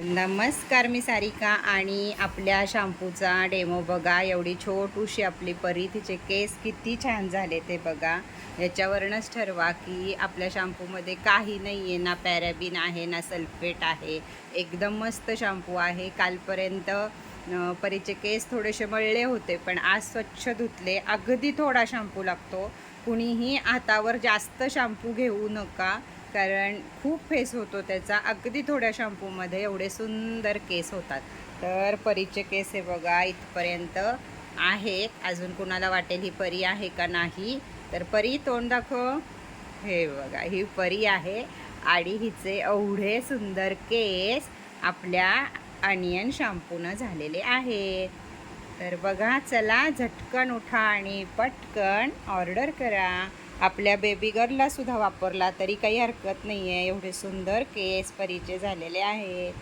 नमस्कार मी सारिका आणि आपल्या शॅम्पूचा डेमो बघा. एवढी छोटूशी आपली परी तिचे केस किती छान झाले ते बघा. याच्यावरूनच ठरवा की आपल्या शॅम्पूमध्ये काही नाही आहे ना पॅराबिन आहे ना सल्फेट आहे. एकदम मस्त शॅम्पू आहे. कालपर्यंत परीचे केस थोडेसे मळले होते पण आज स्वच्छ धुतले. अगदी थोडा शॅम्पू लागतो. कुणीही हातावर जास्त शॅम्पू घेऊ नका. कारण खूप फेस होतो त्याचा. अगदी थोड्या शॅम्पूमध्ये एवढे सुंदर केस होतात. तर परीचे केस हे बघा इथपर्यंत आहेत अजून कुणाला वाटेल ही परी आहे का नाही? तर परी तोंड दाखव. हे बघा ही परी आहे आणि हिचे एवढे सुंदर केस आपल्या अनियन शॅम्पूनं झालेले आहेत तर बघा चला झटकन उठा आणि पटकन ऑर्डर करा. आपल्या बेबी गर्लला सुद्धा वापरला तरी काही हरकत नाही आहे एवढे सुंदर केस परीचे झालेले आहेत.